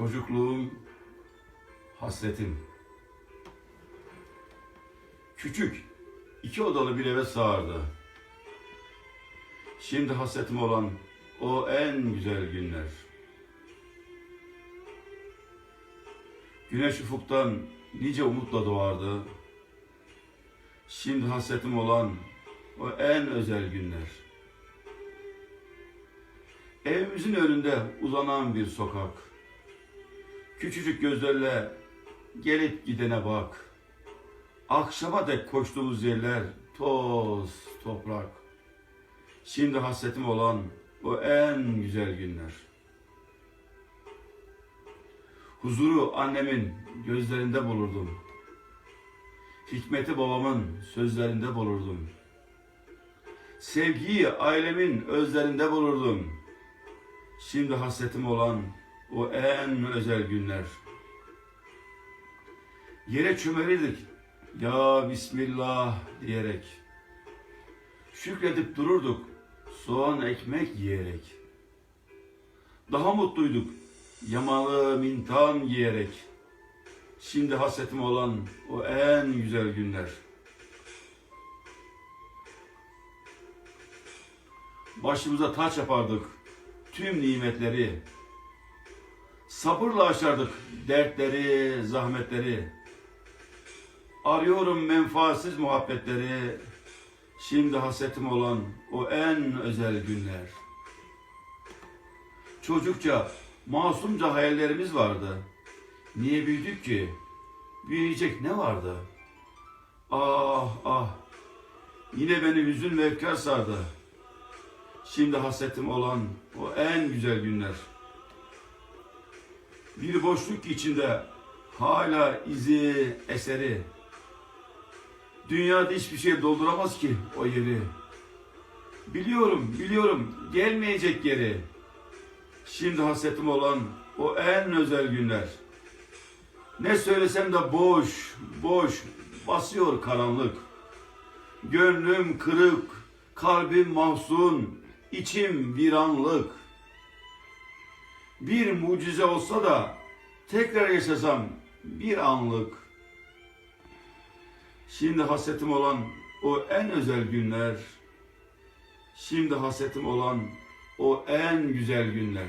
Çocukluğum hasretim. Küçük iki odalı bir eve sığardı. Şimdi hasretim olan o en güzel günler. Güneş ufuktan nice umutla doğardı. Şimdi hasretim olan o en özel günler. Evimizin önünde uzanan bir sokak. Küçücük gözlerle gelip gidene bak. Akşama dek koştuğumuz yerler toz, toprak. Şimdi hasretim olan o en güzel günler. Huzuru annemin gözlerinde bulurdum. Hikmeti babamın sözlerinde bulurdum. Sevgiyi ailemin özlerinde bulurdum. Şimdi hasretim olan o en özel günler. Yere çömelirdik. Ya Bismillah diyerek. Şükredip dururduk. Soğan ekmek yiyerek. Daha mutluyduk. Yamalı mintan yiyerek. Şimdi hasretim olan o en güzel günler. Başımıza taç yapardık tüm nimetleri. Sabırla aşardık dertleri, zahmetleri. Arıyorum menfaatsiz muhabbetleri. Şimdi hasretim olan o en özel günler. Çocukça, masumca hayallerimiz vardı. Niye büyüdük ki? Büyüyecek ne vardı? Ah ah. Yine beni hüzün ve efkar sardı. Şimdi hasretim olan o en güzel günler. Bir boşluk içinde hala izi, eseri. Dünyada hiçbir şey dolduramaz ki o yeri. Biliyorum, biliyorum gelmeyecek geri. Şimdi hasretim olan o en özel günler. Ne söylesem de boş, boş, basıyor karanlık. Gönlüm kırık, kalbim mahzun, içim bir anlık. Bir mucize olsa da tekrar yaşasam bir anlık. Şimdi hasretim olan o en özel günler. Şimdi hasretim olan o en güzel günler.